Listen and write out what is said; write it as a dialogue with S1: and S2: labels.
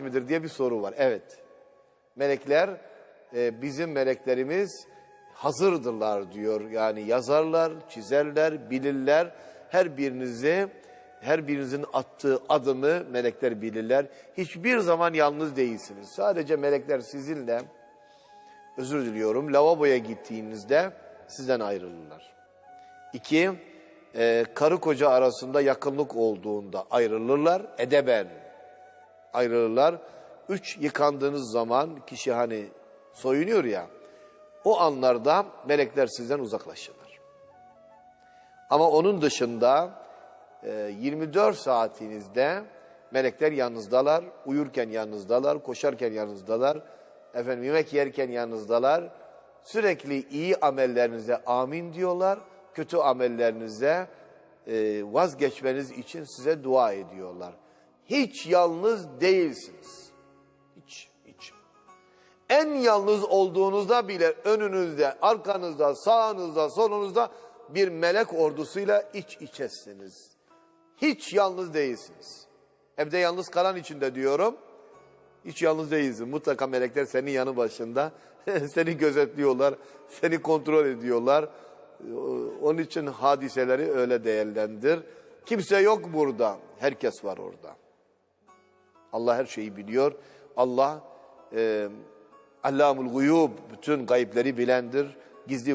S1: midir diye bir soru var. Evet. Melekler e, bizim meleklerimiz hazırdırlar diyor. Yani yazarlar, çizerler, bilirler. Her birinizi her birinizin attığı adımı melekler bilirler. Hiçbir zaman yalnız değilsiniz. Sadece melekler sizinle özür diliyorum lavaboya gittiğinizde sizden ayrılırlar. İki, e, karı koca arasında yakınlık olduğunda ayrılırlar. Edeben ayrılırlar. Üç, yıkandığınız zaman kişi hani soyunuyor ya, o anlarda melekler sizden uzaklaşırlar. Ama onun dışında e, 24 saatinizde melekler yanınızdalar, uyurken yanınızdalar, koşarken yanınızdalar, efendim yemek yerken yanınızdalar. Sürekli iyi amellerinize amin diyorlar, kötü amellerinize e, vazgeçmeniz için size dua ediyorlar. Hiç yalnız değilsiniz. Hiç, hiç. En yalnız olduğunuzda bile önünüzde, arkanızda, sağınızda, solunuzda bir melek ordusuyla iç içesiniz. Hiç yalnız değilsiniz. Evde yalnız kalan için de diyorum, hiç yalnız değilsin. Mutlaka melekler senin yanı başında. seni gözetliyorlar, seni kontrol ediyorlar. Onun için hadiseleri öyle değerlendir. Kimse yok burada, herkes var orada. Allah her şeyi biliyor. Allah e, Allamul guyub bütün gayipleri bilendir. Gizli